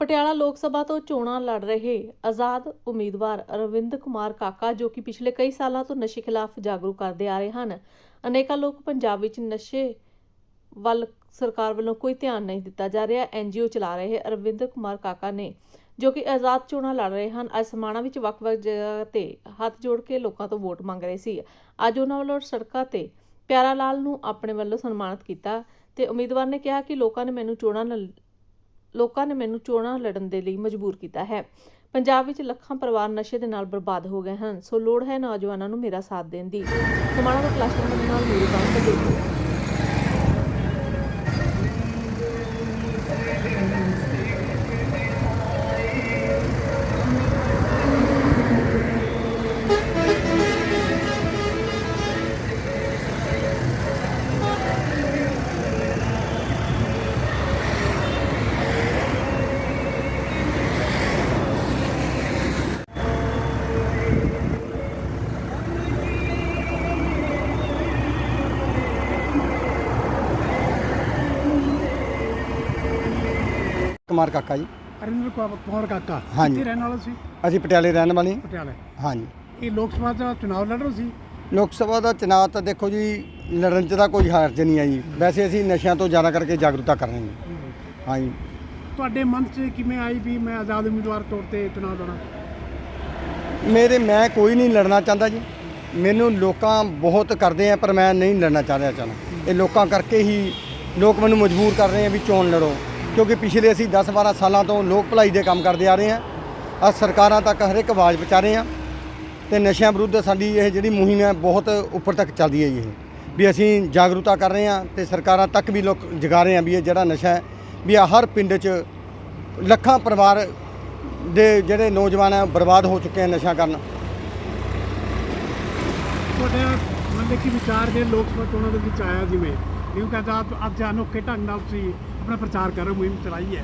ਪਟਿਆਲਾ ਲੋਕ ਸਭਾ ਤੋਂ ਚੋਣਾਂ ਲੜ ਰਹੇ ਆਜ਼ਾਦ ਉਮੀਦਵਾਰ ਅਰਵਿੰਦ ਕੁਮਾਰ ਕਾਕਾ, ਜੋ ਕਿ ਪਿਛਲੇ ਕਈ ਸਾਲਾਂ ਤੋਂ ਨਸ਼ੇ ਖਿਲਾਫ ਜਾਗਰੂਕ ਕਰਦੇ ਆ ਰਹੇ ਹਨ, ਅਨੇਕਾਂ ਲੋਕ ਪੰਜਾਬ ਵਿੱਚ ਨਸ਼ੇ ਵੱਲ ਸਰਕਾਰ ਵੱਲੋਂ ਕੋਈ ਧਿਆਨ ਨਹੀਂ ਦਿੱਤਾ ਜਾ ਰਿਹਾ। ਐਨਜੀਓ ਚਲਾ ਰਹੇ ਅਰਵਿੰਦ ਕੁਮਾਰ ਕਾਕਾ ਨੇ, ਜੋ ਕਿ ਆਜ਼ਾਦ ਚੋਣਾਂ ਲੜ ਰਹੇ ਹਨ। ਅੱਜ ਸਮਾਣਾ ਵਿੱਚ ਵੱਖ-ਵੱਖ ਜਗ੍ਹਾ ਤੇ ਹੱਥ ਜੋੜ ਕੇ ਲੋਕਾਂ ਤੋਂ ਵੋਟ ਮੰਗ ਰਹੇ ਸੀ। ਅੱਜ ਉਹਨਾਂ ਵੱਲੋਂ ਸੜਕਾਂ ਤੇ ਪਿਆਰਾ ਲਾਲ ਨੂੰ ਆਪਣੇ ਵੱਲੋਂ ਸਨਮਾਨਿਤ ਕੀਤਾ ਤੇ ਉਮੀਦਵਾਰ ਨੇ ਕਿਹਾ ਕਿ ਲੋਕਾਂ ਨੇ ਮੈਨੂੰ ਚੋਣਾਂ ਲ- ਲੋਕਾਂ ਨੇ ਮੈਨੂੰ ਚੋਣਾਂ ਲੜਨ ਦੇ ਲਈ ਮਜਬੂਰ ਕੀਤਾ ਹੈ। ਪੰਜਾਬ ਵਿੱਚ ਲੱਖਾਂ ਪਰਿਵਾਰ ਨਸ਼ੇ ਦੇ ਨਾਲ ਬਰਬਾਦ ਹੋ ਗਏ ਹਨ। ਸੋ ਲੋੜ ਹੈ ਨੌਜਵਾਨਾਂ ਨੂੰ ਮੇਰਾ ਸਾਥ ਦੇਣ ਦੀ। ਸਮਾਣਾ ਤੋਂ ਕਲਾਸ਼ਰ ਨਾਲ ਮੇਰੀ ਬਾਤ ਦੇਖੋ। ਕੁਮਾਰ ਕਾਕਾ ਜੀ। ਅਰਿੰਦਰ ਕੌਰ ਕਾਕਾ। ਹਾਂਜੀ। ਕਿੱਥੇ ਰਹਿਣ ਵਾਲਾ ਸੀ? ਅਸੀਂ ਪਟਿਆਲੇ ਰਹਿਣ ਵਾਲੇ ਹਾਂ। ਪਟਿਆਲੇ। ਹਾਂਜੀ। ਇਹ ਲੋਕ ਸਭਾ ਦਾ ਚੁਣਾਵ ਲੜ ਰਹੇ ਸੀ? ਲੋਕ ਸਭਾ ਦਾ ਚੁਣਾਵ ਤਾਂ ਦੇਖੋ ਜੀ ਲੜਨ 'ਚ ਤਾਂ ਕੋਈ ਹਰਜ ਨਹੀਂ ਹੈ ਜੀ ਵੈਸੇ ਅਸੀਂ ਨਸ਼ਿਆਂ ਤੋਂ ਜ਼ਿਆਦਾ ਕਰਕੇ ਜਾਗਰੂਕਤਾ ਕਰ ਰਹੇ ਹਾਂ। ਹਾਂਜੀ। ਤੁਹਾਡੇ ਮਨ 'ਚ ਕਿਵੇਂ ਆਈ ਵੀ ਮੈਂ ਆਜ਼ਾਦ ਉਮੀਦਵਾਰ ਤੌਰ ਤੇ ਚੁਣਾਵ ਲੜਾਂ? ਮੇਰੇ ਮੈਂ ਕੋਈ ਨਹੀਂ ਲੜਨਾ ਚਾਹੁੰਦਾ ਜੀ। ਮੈਨੂੰ ਲੋਕਾਂ ਬਹੁਤ ਕਰਦੇ ਆ ਪਰ ਮੈਂ ਨਹੀਂ ਲੜਨਾ ਚਾਹ ਰਿਹਾ ਚਾਹੁੰਦਾ। ਇਹ ਲੋਕਾਂ ਕਰਕੇ ਹੀ ਲੋਕ ਮੈਨੂੰ ਮਜਬੂਰ ਕਰ ਰਹੇ ਆ ਵੀ ਚੋਣ ਲੜੋ। ਕਿਉਂਕਿ ਪਿਛਲੇ ਅਸੀਂ 10-12 ਸਾਲਾਂ ਤੋਂ ਲੋਕ ਭਲਾਈ ਦੇ ਕੰਮ ਕਰਦੇ ਆ ਰਹੇ ਹਾਂ। ਆ ਸਰਕਾਰਾਂ ਤੱਕ ਹਰ ਇੱਕ ਆਵਾਜ਼ ਪਹੁੰਚਾ ਰਹੇ ਹਾਂ ਤੇ ਨਸ਼ਿਆਂ ਵਿਰੁੱਧ ਸਾਡੀ ਇਹ ਜਿਹੜੀ ਮੁਹਿੰਮ ਹੈ ਬਹੁਤ ਉੱਪਰ ਤੱਕ ਚੱਲਦੀ ਹੈ ਜੀ ਇਹ। ਵੀ ਅਸੀਂ ਜਾਗਰੂਕਤਾ ਕਰ ਰਹੇ ਹਾਂ ਤੇ ਸਰਕਾਰਾਂ ਤੱਕ ਵੀ ਲੋਕ ਜਗਾ ਰਹੇ ਹਾਂ ਵੀ ਇਹ ਜਿਹੜਾ ਨਸ਼ਾ ਹੈ, ਵੀ ਆ ਹਰ ਪਿੰਡ 'ਚ ਲੱਖਾਂ ਪਰਿਵਾਰ ਦੇ ਜਿਹੜੇ ਨੌਜਵਾਨ ਆ ਬਰਬਾਦ ਹੋ ਚੁੱਕੇ ਆ ਨਸ਼ਾ ਕਰਨ। ਤੁਹਾਡੇ ਮਨ ਦੇ ਕੀ ਵਿਚਾਰ ਜੇ ਲੋਕ ਸਭਾ ਚੋਣਾਂ ਦੇ ਵਿੱਚ ਆਇਆ ਜਿਵੇਂ? ਕਿਉਂਕਿ ਆਜ਼ਾਦ ਅੱਜ ਅਨੋਖੇ ਢੰਗ ਨਾਲ ਤੁਸੀਂ ਆਪਣਾ ਪ੍ਰਚਾਰ ਕਰ ਰਹੇ ਹੋ ਮੁਹਿੰਮ ਚਲਾਈ ਹੈ।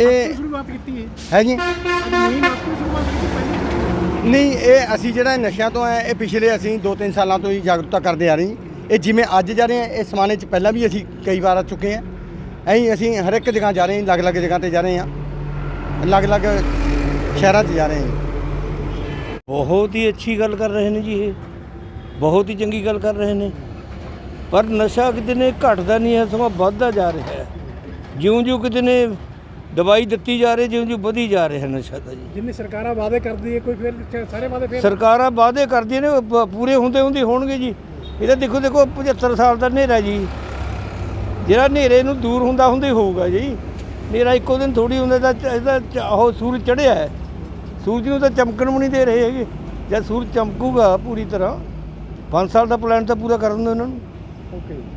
ਇਹ ਸ਼ੁਰੂਆਤ ਕੀਤੀ ਹੈ। ਹੈ ਜੀ ਅੱਜ ਮੁਹਿੰਮ ਆਪਣੀ ਸ਼ੁਰੂਆਤ ਕੀਤੀ ਪਹਿਲਾਂ ਨਹੀਂ ਇਹ ਅਸੀਂ ਜਿਹੜਾ ਨਸ਼ਿਆਂ ਤੋਂ ਆ ਇਹ ਪਿਛਲੇ ਅਸੀਂ 2-3 ਸਾਲਾਂ ਤੋਂ ਹੀ ਜਾਗਰੂਕਤਾ ਕਰਦੇ ਆ ਰਹੇ ਹਾਂ। ਇਹ ਜਿਵੇਂ ਅੱਜ ਜਾ ਰਹੇ ਆ ਇਹ ਸਮਾਨੇ 'ਚ ਪਹਿਲਾਂ ਵੀ ਅਸੀਂ ਕਈ ਵਾਰ ਆ ਚੁੱਕੇ ਆ ਐਂ ਅਸੀਂ ਹਰ ਇੱਕ ਜਗ੍ਹਾ ਜਾ ਰਹੇ ਹਾਂ ਅਲੱਗ-ਅਲੱਗ ਜਗ੍ਹਾ ਤੇ ਜਾ ਰਹੇ ਹਾਂ। ਅਲੱਗ-ਅਲੱਗ ਸ਼ਹਿਰਾਂ 'ਚ ਜਾ ਰਹੇ ਹਾਂ। ਬਹੁਤ ਹੀ ਅੱਛੀ ਗੱਲ ਕਰ ਰਹੇ ਨੇ ਜੀ ਇਹ। ਬਹੁਤ ਹੀ ਚੰਗੀ ਗੱਲ ਕਰ ਰਹੇ ਨੇ। ਪਰ ਨਸ਼ਾ ਕਿਤੇ ਨੇ ਘਟਦਾ ਨਹੀਂ ਹੈ ਸਗੋਂ ਵੱਧਦਾ ਜਾ ਰਿਹਾ ਹੈ। ਜਿਉਂ-ਜਿਉਂ ਕਿਤੇ ਨੇ ਦਵਾਈ ਦਿੱਤੀ ਜਾ ਰਹੀ ਜਿਉਂ-ਜਿਉਂ ਵਧੀ ਜਾ ਰਿਹਾ ਨਸ਼ਾ ਦਾ ਜੀ। ਜਿੰਨੇ ਸਰਕਾਰਾਂ ਵਾਅਦੇ ਕਰਦੀ ਹੈ ਕੋਈ ਫਿਰ ਸਾਰੇ ਵਾਅਦੇ ਫਿਰ ਸਰਕਾਰਾਂ ਵਾਅਦੇ ਕਰਦੀਆਂ ਨੇ ਉਹ ਪ- ਪੂਰੇ ਹੁੰਦੇ ਹੁੰਦੇ ਹੋਣਗੇ ਜੀ। ਇਹਦਾ ਦੇਖੋ ਦੇਖੋ 75 ਸਾਲ ਦਾ ਹਨੇਰਾ ਜੀ। ਜਿਹੜਾ ਹਨੇਰੇ ਨੂੰ ਦੂਰ ਹੁੰਦਾ ਹੁੰਦਾ ਹੋਊਗਾ ਜੀ। ਹਨੇਰਾ ਇੱਕੋ ਦਿਨ ਥੋੜੀ ਹੁੰਦਾ ਤਾਂ ਚ- ਇਹਦਾ ਚ- ਉਹ ਸੂਰਜ ਚੜਿਆ ਹੈ। ਸੂਰਜ ਨੂੰ ਤਾਂ ਚਮਕਣ ਵੀ ਨਹੀਂ ਦੇ ਰਹੇ ਹੈਗੇ। ਜਦ ਸੂਰਜ ਚਮਕੂਗਾ ਪੂਰੀ ਤਰ੍ਹਾਂ 5 ਸਾਲ ਦਾ ਪਲਾਨ ਤਾਂ ਪੂਰਾ ਕਰਨ ਦਿਓ ਇਹਨਾਂ ਨੂੰ। Okay.